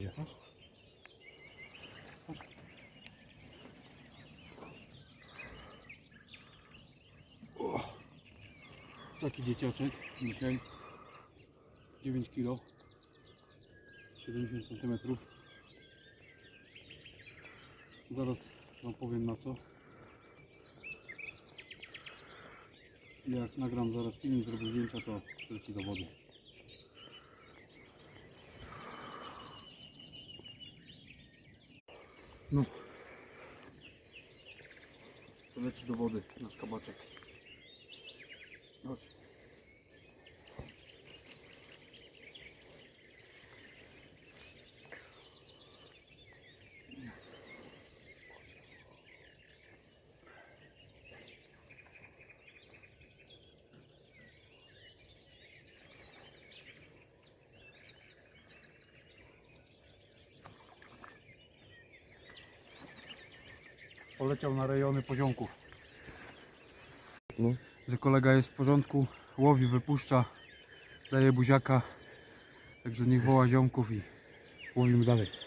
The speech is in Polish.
Jechać? Taki dzieciaczek dzisiaj. 9 kg 70 cm zaraz wam powiem na co. Jak nagram zaraz film i zrobię zdjęcia to leci do wody No. To leci do wody nasz kabaczek. Chodź. Poleciał na rejony poziomków. No. Że kolega jest w porządku, łowi, wypuszcza, daje buziaka. Także niech woła ziomków i łowimy dalej.